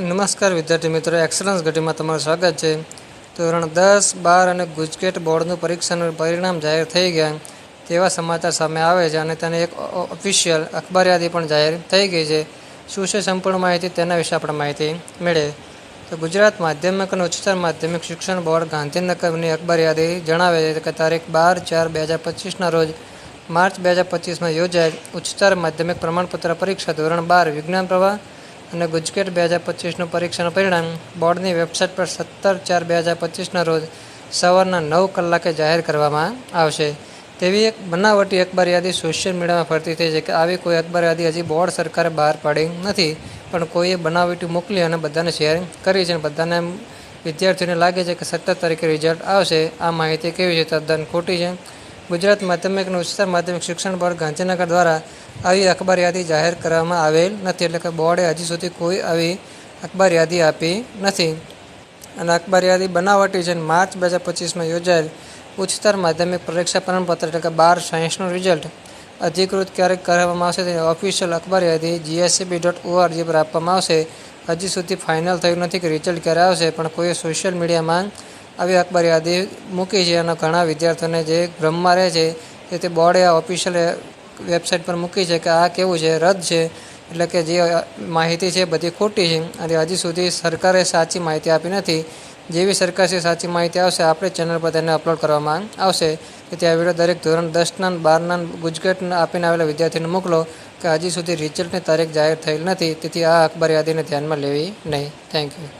નમસ્કાર વિદ્યાર્થી મિત્રો એક્સલન્સ ઘટીમાં તમારું સ્વાગત છે. ધોરણ દસ, બાર અને ગુજકેટ બોર્ડનું પરીક્ષાનું પરિણામ જાહેર થઈ ગયા. તેવા સમાચાર સામે આવે છે અને તેને એક ઓફિશિયલ અખબાર યાદી પણ જાહેર થઈ ગઈ છે. શું છે સંપૂર્ણ માહિતી? તેના વિશે આપણે માહિતી મેળે તો ગુજરાત માધ્યમિક અને ઉચ્ચતર માધ્યમિક શિક્ષણ બોર્ડ ગાંધીનગરની અખબાર યાદી જણાવે છે કે તારીખ બાર ચાર બે હજાર પચીસના રોજ માર્ચ બે હજાર પચીસમાં યોજાયેલ ઉચ્ચતર માધ્યમિક પ્રમાણપત્ર પરીક્ષા ધોરણ બાર વિજ્ઞાન પ્રવાહ અને ગુજકેટ બે હજાર પચીસનું પરીક્ષાનું પરિણામ બોર્ડની વેબસાઇટ પર સત્તર ચાર બે હજાર પચીસના રોજ સવારના નવ કલાકે જાહેર કરવામાં આવશે. તેવી એક બનાવટી અખબાર યાદી સોશિયલ મીડિયામાં ફરતી થઈ છે કે આવી કોઈ અખબાર યાદી હજી બોર્ડ સરકારે બહાર પાડી નથી, પણ કોઈએ બનાવટી મોકલી અને બધાને શેર કરી છે. અને બધાને વિદ્યાર્થીઓને લાગે છે કે સત્તર તારીખે રિઝલ્ટ આવશે. આ માહિતી કેવી છે? તદ્દન ખોટી છે. ગુજરાત માધ્યમિક ઉચ્ચતર માધ્યમિક શિક્ષણ બોર્ડ ગાંધીનગર દ્વારા આવી અખબાર યાદી જાહેર કરવામાં આવેલ નથી. એટલે કે બોર્ડે હજી સુધી કોઈ આવી અખબાર યાદી આપી નથી. અને અખબાર યાદી બનાવટી છે માર્ચ બે હજાર પચીસમાં યોજાયેલ ઉચ્ચતર માધ્યમિક પરીક્ષા પ્રમાણપત્ર એટલે કે બાર સાયન્સનું રિઝલ્ટ અધિકૃત ક્યારેક કરવામાં આવશે તે ઓફિશિયલ અખબાર યાદી જીએસસીબી ડોટ ઓઆરજી પર આપવામાં આવશે. હજી સુધી ફાઇનલ થયું નથી કે રિઝલ્ટ ક્યારે આવશે, પણ કોઈએ સોશિયલ મીડિયામાં આવી અખબારી યાદી મૂકી છે અને ઘણા વિદ્યાર્થીઓને જે ભ્રમમાં રહે છે, એ તે બોર્ડે ઓફિશિયલ વેબસાઇટ પર મૂકી છે કે આ કેવું છે, રદ છે, એટલે કે જે માહિતી છે બધી ખોટી છે. અને હજી સુધી સરકારે સાચી માહિતી આપી નથી. જેવી સરકારથી સાચી માહિતી આવશે, આપણે ચેનલ પર તેને અપલોડ કરવામાં આવશે. તેથી આ વીડિયો દરેક ધોરણ દસના બારના ગુજકેટના આપીને આવેલા વિદ્યાર્થીને મોકલો કે હજી સુધી રિઝલ્ટની તારીખ જાહેર થયેલ નથી. તેથી આ અખબાર યાદીને ધ્યાનમાં લેવી નહીં. Thank you